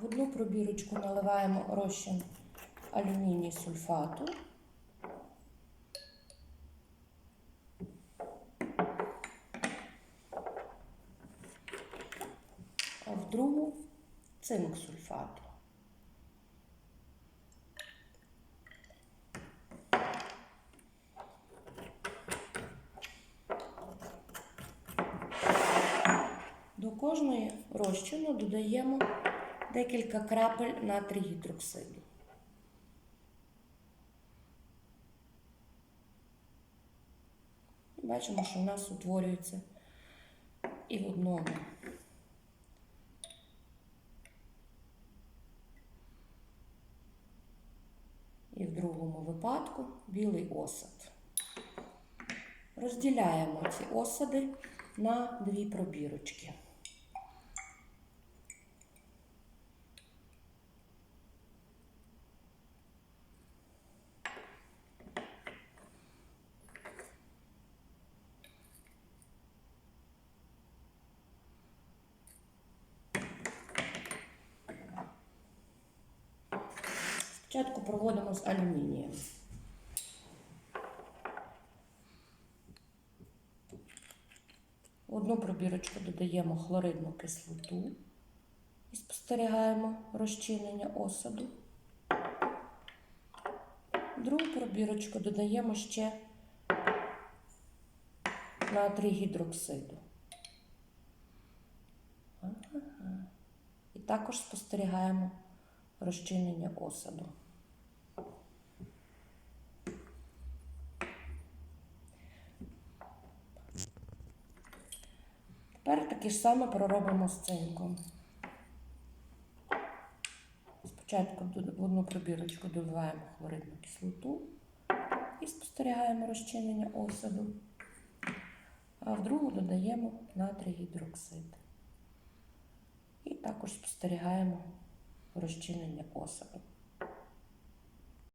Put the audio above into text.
В одну пробірочку наливаємо розчин алюміній сульфату. А в другу цинк сульфату. До кожної розчину додаємо декілька крапель натрій гідроксиду. Бачимо, що в нас утворюється і в одному. І в другому випадку білий осад. Розділяємо ці осади на дві пробірочки. Спочатку проводимо з алюмінієм. Одну пробірочку додаємо хлоридну кислоту і спостерігаємо розчинення осаду. Другу пробірочку додаємо ще натрій гідроксиду. І також спостерігаємо розчинення осаду. Тепер таке ж саме проробимо з цинком. Спочатку в одну пробірочку доливаємо хлоридну кислоту і спостерігаємо розчинення осаду, а в другу додаємо натрій гідроксид. І також спостерігаємо розчинення осаду.